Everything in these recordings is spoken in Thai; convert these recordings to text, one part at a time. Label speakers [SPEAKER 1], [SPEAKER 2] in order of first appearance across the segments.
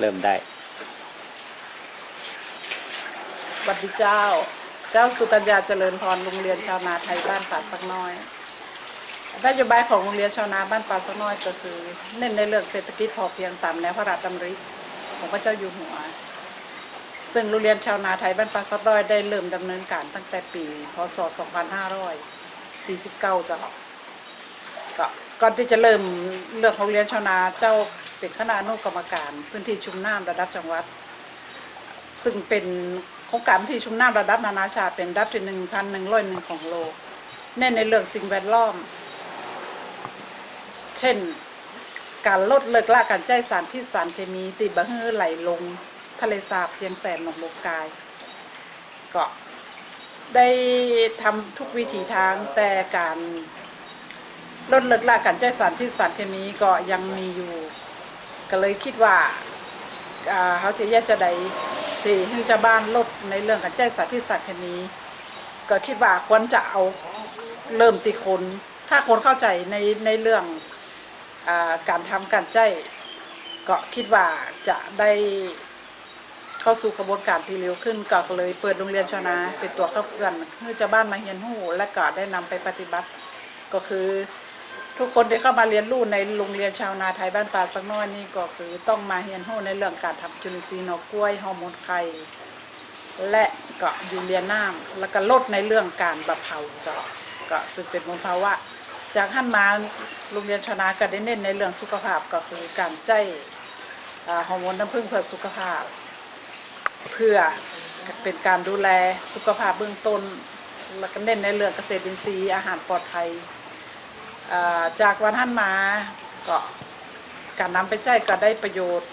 [SPEAKER 1] เริ่มได้
[SPEAKER 2] บัดดีเจ้า เจ้าสุกัญญาเจริญพรโรงเรียนชาวนาไทยบ้านป่าสักน้อยนโยบายของโรงเรียนชาวนาบ้านป่าสักน้อยก็คือ เน้นในเรื่องเศรษฐกิจพอเพียงตามแนวพระราชดำริของพระเจ้าอยู่หัว ซึ่งโรงเรียนชาวนาไทยบ้านป่าสักน้อยได้เริ่มดำเนินการตั้งแต่ปี พศ 2549เจ้าก็ก่อนที่จะเริ่มเรื่องของโรงเรียนชาวนาเจ้า เป็นคณะอนุกรรมการ พื้นที่ชุมน้ำระดับจังหวัด ซึ่งเป็นโครงการพื้นที่ชุมน้ำระดับนานาชาติเป็นระดับที่หนึ่งพันหนึ่งร้อยหนึ่งของโลกเน้นในเรื่องสิ่งแวดล้อม เช่น การลดเลิกละการใช้สารพิษสารเคมีติบะฮือไหลลง ทะเลสาบเจียงแสนหนองบกกายก็ได้ทำทุกวิถีทางแต่การลดเลิกละการใช้สารพิษสารเคมีก็ยังมีอยู่ ก็เลยคิดว่าเขาจะแยกจะใดที่ให้ชาวบ้านลดในเรื่องการใช้สารพิษสารเคมีก็คิดว่าควรจะเอาเริ่มติคน ถ้าคนเข้าใจในในเรื่องอการทำการใช้ก็คิดว่าจะได้เข้าสู่กระบวนการที่เร็วขึ้นก็เลยเปิดโรงเรียนชานาเป็นตัวเข้าเพื่อนเพื่อชาวบ้านมาเรียนรู้และก็ได้นำไปปฏิบัติ ก็คือ ทุกคนที่เข้ามาเรียนรู้ในโรงเรียนชาวนาไทยบ้านป่าสักน้อยนี่ก็คือต้องมาเรียนรู้ในเรื่องการทำจุลินทรีย์หนอกกล้วยฮอร์โมนไข่และก็ยูเรียน้ำแล้วก็ลดในเรื่องการบะเผาเจาะก็ซึ่งเป็นมลภาวะ จากขั้นมาโรงเรียนชาวนาก็ได้เน้นในเรื่องสุขภาพก็คือการใจอ่าฮอร์โมนน้ำผึ้งเพื่อสุขภาพ เพื่อเป็นการดูแลสุขภาพเบื้องต้นแล้วก็เน้นในเรื่องเกษตรอินทรีย์อาหารปลอดภัย จากวันท่านมาก็การนำไปใช้ก็ได้ประโยชน์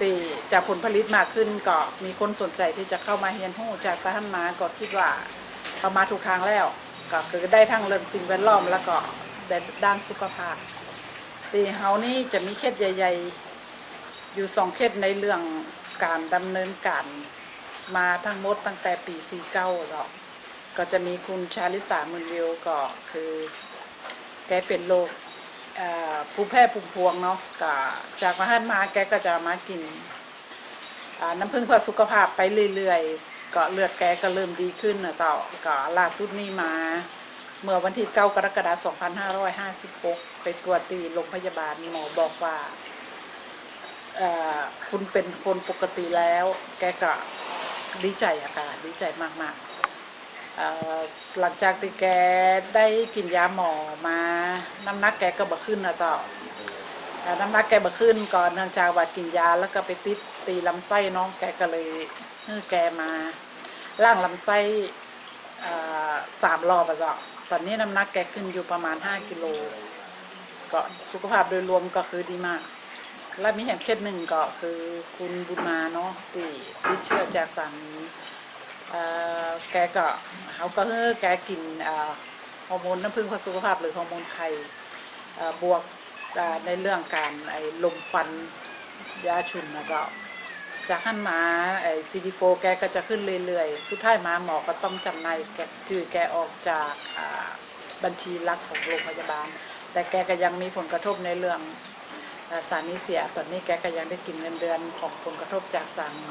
[SPEAKER 2] ตีจากผลผลิตมากขึ้นก็มีคนสนใจที่จะเข้ามาเรียนรู้จากท่านมาก็คิดว่าเขามาถูกทางแล้ว ก็คือได้ทั้งเรื่องสิ่งแวดล้อมแล้วก็ด้ด้านสุขภาพตีเฮานี่จะมีเคสใหญ่ ๆ อยู่สองเคสในเรื่องการดำเนินการมาทั้งหมดตั้งแต่ปี 49หรอกก็จะมีคุณชาลิสามืนเรียวก็คือ แกเป็นโรคเอ่อภูมิแพ้ภูมิพวงเนาะก็จากมาหันมาแกก็จะมากินน้ำผึ้งเพื่อสุขภาพไปเรื่อยๆก็เลือดแกก็เริ่มดีขึ้นนะเจ้าก็ล่าสุดนี้มา เมื่อวันที่ 9 กรกฎาคม 2556 ไปตรวจตีโรงพยาบาลหมอบอกว่าคุณเป็นคนปกติแล้ว แกก็ดีใจอะค่ะดีใจมากๆ หลังจากที่แกได้กินยาหมอมาน้ำหนักแกก็บ่ขึ้นนะเจ้าน้ำหนักแกบ่ขึ้นก่อนเนื่องจากว่ากินยาแล้วก็ไปติดตีลำไส้น้องแกก็เลยให้แกมาล่างลำไส้สามรอบอะเจ้าตอนนี้น้ำหนักแกขึ้นอยู่ประมาณ5กิโลก็สุขภาพโดยรวมก็คือดีมาก และมีแห่งเคสหนึ่งก็คือคุณบุญมาเนาะที่ติดเชื้อจากสามี แกก็เขาก็เฮ้อแกกินเอ่อฮอร์โมนน้ำผึ้งเพื่อสุขภาพหรือฮอร์โมนไข่บวกในเรื่องการไอ้ลมควันยาชุนนะเจ้าจากขั้นมาไอ้ซีดีโฟแกก็จะขึ้นเรื่อยๆ สุดท้ายมาหมอก็ต้องจำนายแกจือแกออกจากบัญชีรักของโรงพยาบาล แต่แกก็ยังมีผลกระทบในเรื่องอ่าสามีเสียตอนนี้แกก็ยังได้กินเงินเดือนของผลกระทบจากสามี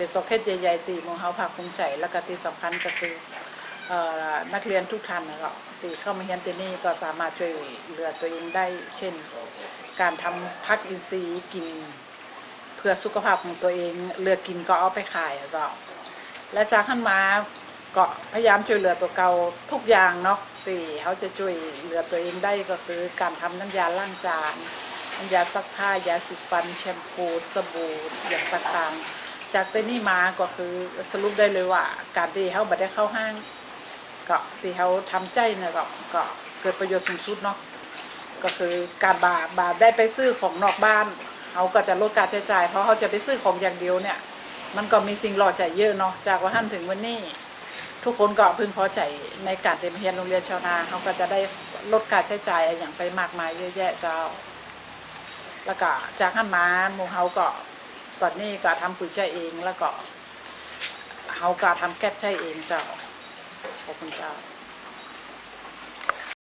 [SPEAKER 2] เป็นสอกเคสใหญ่ๆตีมองเฮาภาคภูมิใจแล้วก็ที่สำคัญก็คืออนักเรียนทุกท่านนะครับตีเข้ามาเรียนที่นี่ก็สามารถช่วยเหลือตัวเองได้ เช่น การทำพักอินทรีย์กินเพื่อสุขภาพของตัวเองเลือกกินก็เอาไปขายอะเจ้าและจากขั้นมาก็พยายามช่วยเหลือตัวเก่าทุกอย่างเนาะตีเขาจะช่วยเหลือตัวเองได้ก็คือการทำน้ำยาล้างจานน้ำยาซักผ้ายาสีฟัน แชมพูสบู่อย่างต่างๆ จากเตนี่มาก็คือสรุปได้เลยว่า การที่เขาบัได้เข้าห้าง ก็ที่เขาทำใจเนี่ยก็ก็เกิดประโยชน์สูงสุดเนาะก็คือการบาบาได้ไปซื้อของนอกบ้านเขาก็จะลดการใช้จ่าย เพราะเขาจะไปซื้อของอย่างเดียวเนี่ย มันก็มีสิ่งหล่อใจเยอะเนาะจากวันท่านถึงวันนี้ ทุกคนก็พึงพอใจในการเรียนเรียนโรงเรียนชาวนาเขาก็จะได้ลดการใช้จ่ายอย่างไปมากมายเยอะแยะเจ้า แล้วก็จากขั้นมาหมูเฮาก็ ตอนนี้ก็ทำปุ๋ยใช้เองแล้วก็เฮาก็ทำแก๊สใช้เองเจ้าขอบคุณเจ้า